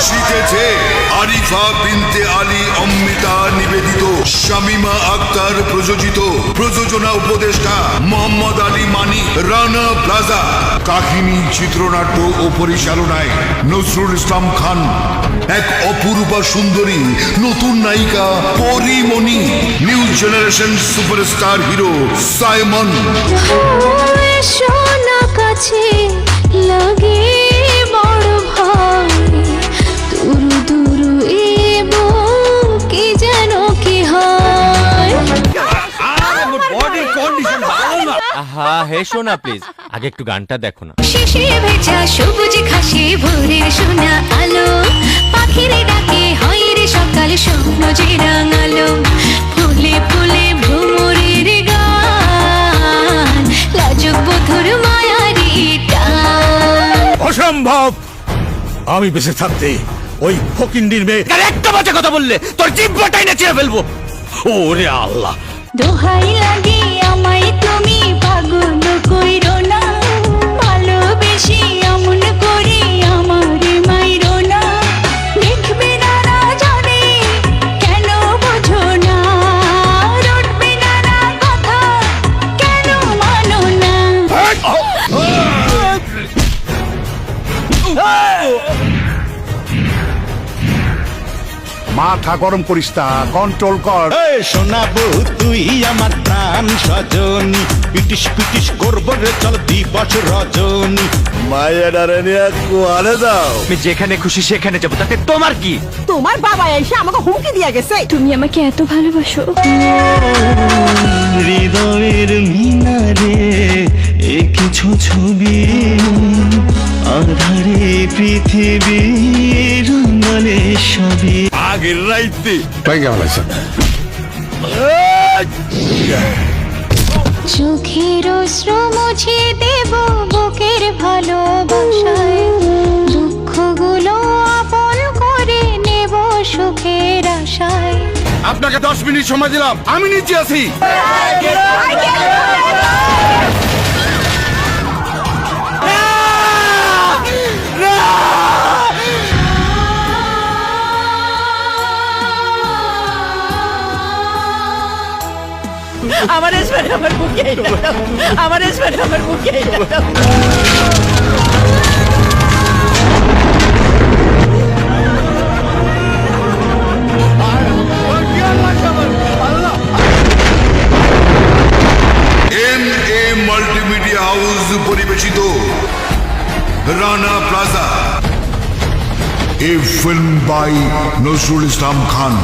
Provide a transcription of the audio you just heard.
আসিতেছে। আরিফা বিনতে আলী অমৃতা নিবেদিত। শামিমা আক্তার প্রযোজিত। প্রযোজনা উপদেষ্টা মোহাম্মদ আলী মানি, রানা প্লাজা। কাহিনী, চিত্রনাট্য ও পরিচালনায় নজরুল ইসলাম খান। এক অপূর্বা সুন্দরী, নতুন নায়িকা Porimoni. New generation superstar hero Symon. কাছে লাগে আহা হেসো না প্লিজ আগে একটু গানটা দেখো না। শিশি ভেজা সবুজ ঘাসে ভোরের সোনা আলো। পাখিরে ডাকে হয় রে সকাল স্বপ্ন যে রাঙালো। ফুলে ফুলে ভ্রমরের গান লাজক বধুর মায়ারি অসম্ভব! আমি বেঁচে থাকতে ওই ফকিন্ডির মেয়ে আরে একটা বাজে কথা বললে তোর জিব্বাটাই না ছিঁড়ে ফেলব। ওরে আল্লাহ! দোহাই লাগে আমায় তুমি পাগল কইরো না। ভালোবেসে এমন করে আমার মাইরো না। দেখবে না না জানে কেন বোঝো না? রটবে না না কথা কেন মানো না? মাথা গরম করিস তা কন্ট্রোল কর। শোনাবো তুই আমার প্রাণ সজনী পিটিস পিটিস করব রে চল দিবস রজনী। মায়েরারে নিয়ে কুয়ারে দাও আমি যেখানে খুশি সেখানে যাব তাতে তোমার কি? তোমার বাবা এসে আমাকে হুমকি দিয়ে গেছে। তুমি আমাকে এত ভালোবাসো। হৃদয়ের মিনারে এ কিছু ছবি আধারে পৃথিবী রঙালে সবই আগের রাইতে। চোখের শ্রম মুছে দেব বুকের ভালোবাসায়। দুঃখগুলো আপন করে নেব সুখের আশায়। আপনাকে দশ মিনিট সময় দিলাম আমি নিচে আছি। আমার এসবেন আমার বুকে আমার এসবেন আমার বুকে মাল্টিমিডিয়া হাউস পরিবেশিত Rana Plaza. A film by Nazrul Islam Khan.